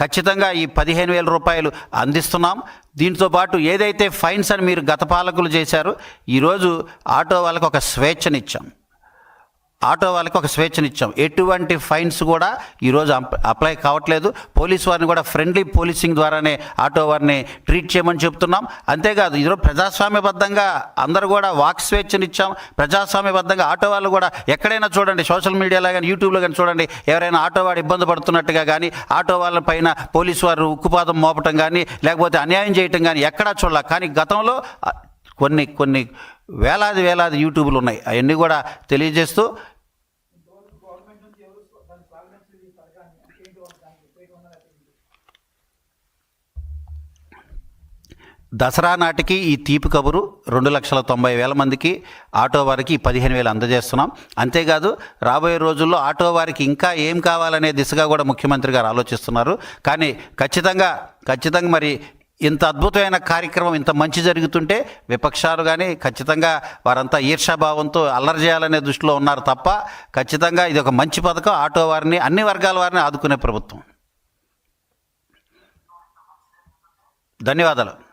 ఖచ్చితంగా ఈ పదిహేను వేల రూపాయలు అందిస్తున్నాం. దీంతో పాటు ఏదైతే ఫైన్స్ అని మీరు గత పాలకులు చేశారో ఈరోజు ఆటో వాళ్ళకి ఒక స్వేచ్ఛనిచ్చాం. ఆటో వాళ్ళకి ఒక స్వేచ్ఛనిచ్చాం. ఎటువంటి ఫైన్స్ కూడా ఈరోజు అప్లై కావట్లేదు. పోలీస్ వారిని కూడా ఫ్రెండ్లీ పోలీసింగ్ ద్వారానే ఆటో వారిని ట్రీట్ చేయమని చెప్తున్నాం. అంతేకాదు ఈరోజు ప్రజాస్వామ్యబద్ధంగా అందరూ కూడా వాక్ స్వేచ్ఛనిచ్చాం. ప్రజాస్వామ్యబద్ధంగా ఆటో వాళ్ళు కూడా ఎక్కడైనా చూడండి సోషల్ మీడియాలో కానీ యూట్యూబ్లో కానీ చూడండి ఎవరైనా ఆటో వాడు ఇబ్బంది పడుతున్నట్టుగా కానీ ఆటో వాళ్ళ పైన పోలీసు వారు ఉక్కుపాదం మోపటం కానీ లేకపోతే అన్యాయం చేయటం కానీ ఎక్కడా చూడాలి. కానీ గతంలో కొన్ని కొన్ని వేలాది వేలాది యూట్యూబ్లు ఉన్నాయి. అవన్నీ కూడా తెలియజేస్తూ దసరా నాటికి ఈ తీపి కబురు రెండు లక్షల తొంభై వేల మందికి ఆటో వారికి పదిహేను వేలు అందజేస్తున్నాం. అంతేకాదు రాబోయే రోజుల్లో ఆటో వారికి ఇంకా ఏం కావాలనే దిశగా కూడా ముఖ్యమంత్రి గారు ఆలోచిస్తున్నారు. కానీ ఖచ్చితంగా ఖచ్చితంగా మరి ఇంత అద్భుతమైన కార్యక్రమం ఇంత మంచి జరుగుతుంటే విపక్షాలు కానీ ఖచ్చితంగా వారంతా ఈర్షాభావంతో అల్లరి చేయాలనే దృష్టిలో ఉన్నారు తప్ప ఖచ్చితంగా ఇది ఒక మంచి పథకం. ఆటో వారిని అన్ని వర్గాల వారిని ఆదుకునే ప్రభుత్వం. ధన్యవాదాలు.